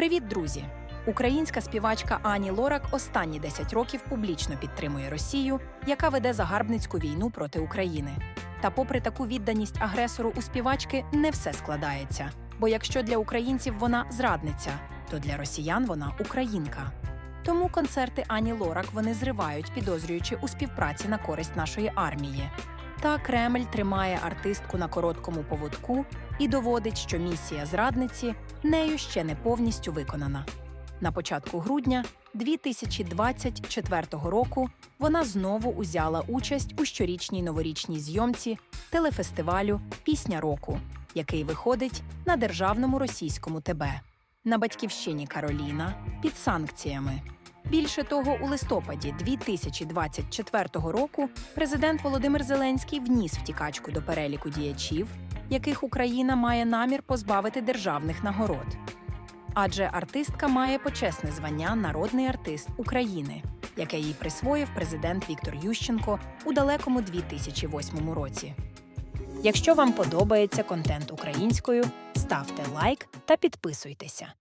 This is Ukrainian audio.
Привіт, друзі! Українська співачка Ані Лорак останні 10 років публічно підтримує Росію, яка веде загарбницьку війну проти України. Та, попри таку відданість агресору у співачки, не все складається. Бо якщо для українців вона зрадниця, то для росіян вона українка. Тому концерти Ані Лорак вони зривають, підозрюючи у співпраці на користь нашої армії. Та Кремль тримає артистку на короткому поводку і доводить, що місія зрадниці нею ще не повністю виконана. На початку грудня 2024 року вона знову узяла участь у щорічній новорічній зйомці телефестивалю Пісня року, який виходить на державному російському ТБ. На батьківщині Кароліна під санкціями. Більше того, у листопаді 2024 року президент Володимир Зеленський вніс втікачку до переліку діячів, яких Україна має намір позбавити державних нагород. Адже артистка має почесне звання Народний артист України, яке їй присвоїв президент Віктор Ющенко у далекому 2008 році. Якщо вам подобається контент українською, ставте лайк та підписуйтеся.